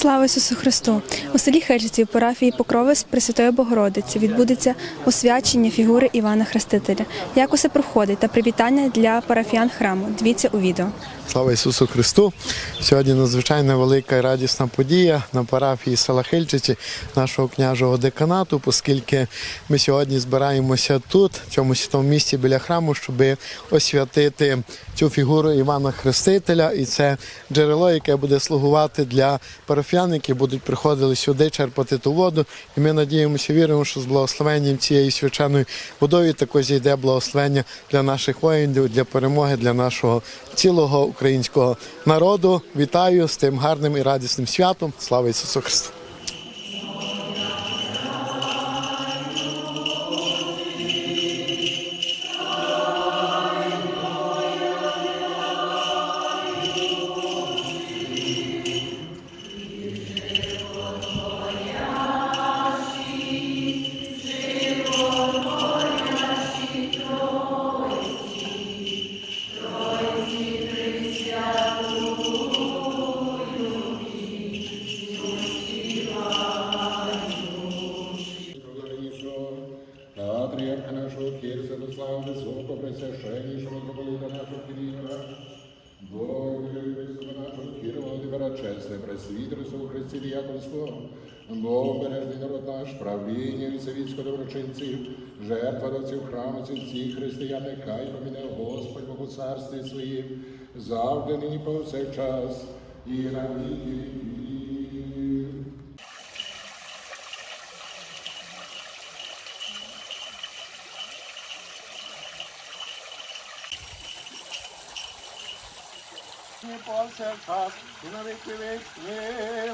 Слава Ісусу Христу! У селі Хельжиці в парафії Покрови з Пресвятої Богородиці відбудеться освячення фігури Івана Хрестителя. Як усе проходить та привітання для парафіян храму. Дивіться у відео. Слава Ісусу Христу! Сьогодні надзвичайно велика і радісна подія на парафії села Хильчиці нашого княжого деканату, оскільки ми сьогодні збираємося тут, в цьому святому місці біля храму, щоб освятити цю фігуру Івана Хрестителя. І це джерело, яке буде слугувати для парафіян, які будуть приходили сюди черпати ту воду. І ми надіємося, віримо, що з благословенням цієї свяченої водою також зійде благословення для наших воїнів, для перемоги, для нашого цілого українського народу. Вітаю з тим гарним і радісним святом. Слава Ісусу Христу! Митрополита нашого Кирила, Бога Христа нашого Кира Володимира, чесне пресвітерство у Христі діяконство, Бог бережний народ наш, правління від доброчинців, жертва до цих храму, всіх християн, нехай поміне Господь Богу царстві своїм, завжди нині повсякчас і на віки. Не повсякчас і на віки вічні.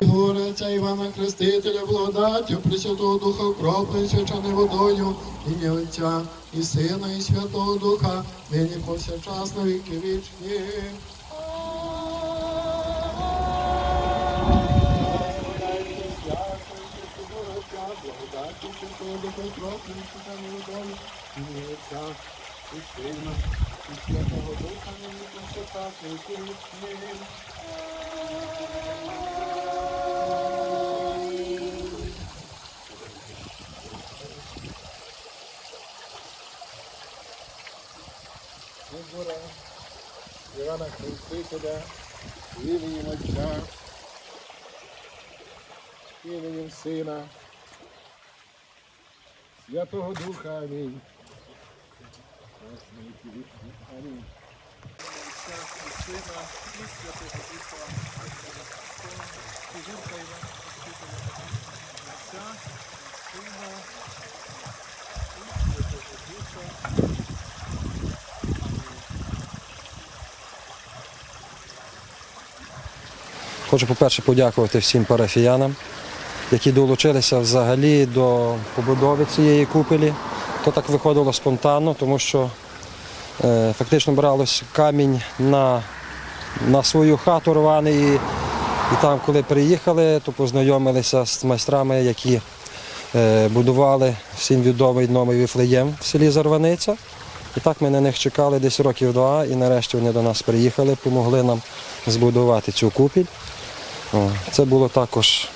Гориця Івана Хрестителя, благодаттю Пресвятого Духа, окроплений свячаною водою, ім'я Отця і Сина, і Святого Духа, нині повсякчас на віки вічні. Благодаттю Святого Духа, окроплений свячаною водою, ім'я Отця і Сина, і Святого Духа, нині повсякчас на віки вічні. Фігура Івана Хрестителя, іменем Отця, іменем Сина, Святого Духа. Амінь. Амінь. Хочу, по-перше, подякувати всім парафіянам, які долучилися взагалі до побудови цієї купелі. То так виходило спонтанно, тому що е, фактично бралось камінь на, на свою хату рваний. І, і там, коли приїхали, то познайомилися з майстрами, які е, будували всім відомий новий віфлеєм в селі Зарваниця. І так ми на них чекали десь років два, і нарешті вони до нас приїхали, допомогли нам збудувати цю купіль. Це було також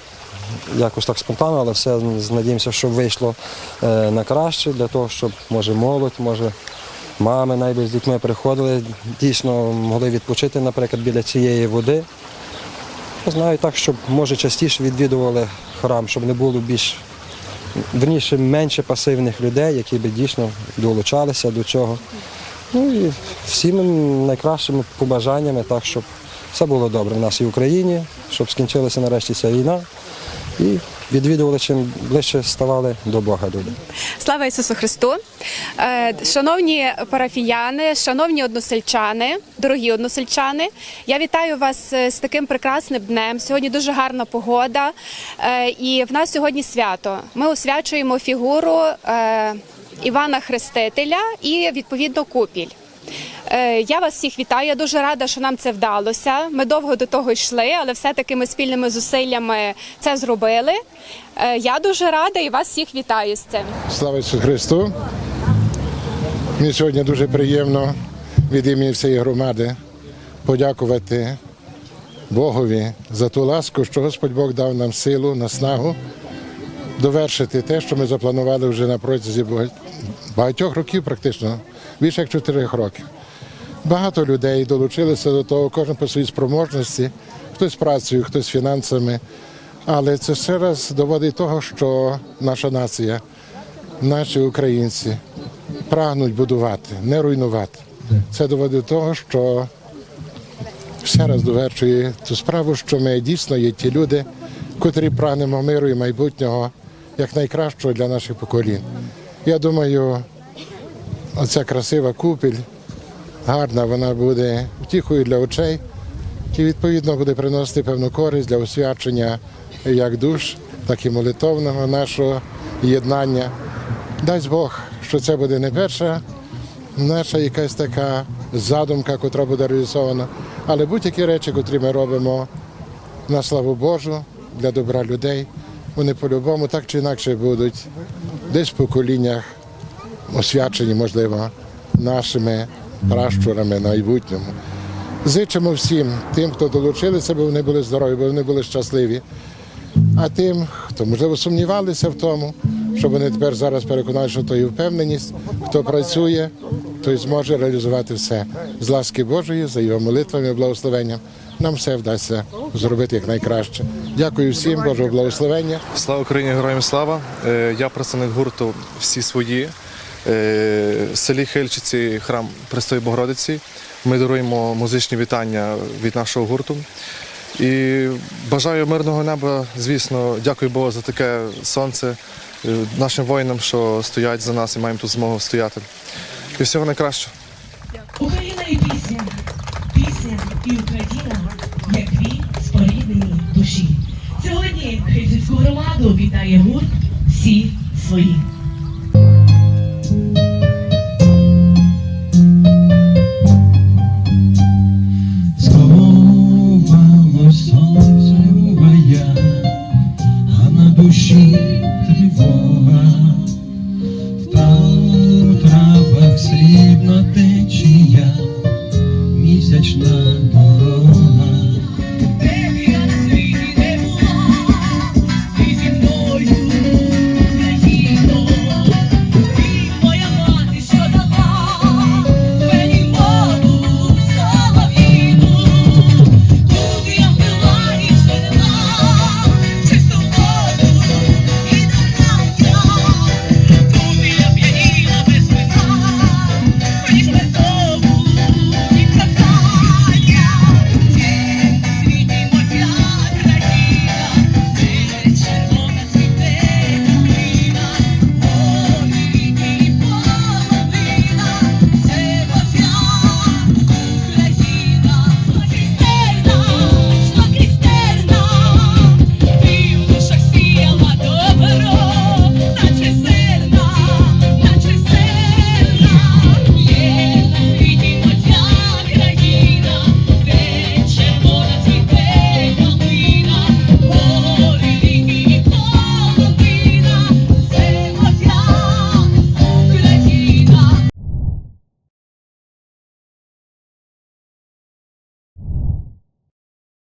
якось так спонтанно, але все надіємося, що вийшло е, на краще для того, щоб може молодь, може мами навіть з дітьми приходили, дійсно могли відпочити, наприклад, біля цієї води. Знаю так, щоб може частіше відвідували храм, щоб не було більш верніше менше пасивних людей, які б дійсно долучалися до цього. Ну і всім найкращими побажаннями, так, щоб все було добре в нашій Україні, щоб скінчилася нарешті ця війна і відвідували чим ближче ставали до Бога люди. Слава Ісусу Христу! Е, Шановні парафіяни, шановні односельчани, дорогі односельчани, я вітаю вас е, з таким прекрасним днем. Сьогодні дуже гарна погода, е, і в нас сьогодні свято. Ми освячуємо фігуру Івана Хрестителя і відповідно купіль. Е, Я вас всіх вітаю. Я дуже рада, що нам це вдалося. Ми довго до того йшли, але все-таки ми спільними зусиллями це зробили. Е, Я дуже рада і вас всіх вітаю з цим. Слава Ісусу Христу! Мені сьогодні дуже приємно від імені всієї громади подякувати Богові за ту ласку, що Господь Бог дав нам силу, наснагу довершити те, що ми запланували вже на протязі бага- багатьох років, практично більше як чотирьох років. Багато людей долучилися до того, кожен по своїй спроможності, хтось працею, хтось фінансами. Але це ще раз доводить того, що наша нація, наші українці прагнуть будувати, не руйнувати. Це доводить того, що ще раз довершує ту справу, що ми дійсно є ті люди, котрі прагнемо миру і майбутнього як найкращого для наших поколінь. Я думаю, оця красива купіль, гарна, вона буде втіхою для очей і відповідно буде приносити певну користь для освячення як душ, так і молитовного нашого єднання. Дасть Бог, що це буде не перша наша якась така задумка, котра буде реалізована, але будь-які речі, котрі ми робимо на славу Божу для добра людей, вони по-любому так чи інакше будуть десь в поколіннях освячені, можливо, нашими пращурами майбутньому. Зичимо всім тим, хто долучилися, бо вони були здорові, бо вони були щасливі. А тим, хто можливо сумнівалися в тому, щоб вони тепер зараз переконають, що то є впевненість, хто працює, той зможе реалізувати все з ласки Божої, за його молитвами, і благословенням. Нам все вдасться зробити як найкраще. Дякую всім, Божого благословення. Слава Україні, героям слава! Е, Я представник гурту всі свої. Е, В селі Хильчиці, храм Престої Богородиці. Ми даруємо музичні вітання від нашого гурту. І бажаю мирного неба, звісно, дякую Богу за таке сонце, е, нашим воїнам, що стоять за нас і маємо тут змогу стояти. І всього найкращого. Україна і пісня, пісня і Україна, як дві споріднені душі. Сьогодні Хельсинську громаду вітає гурт всі свої.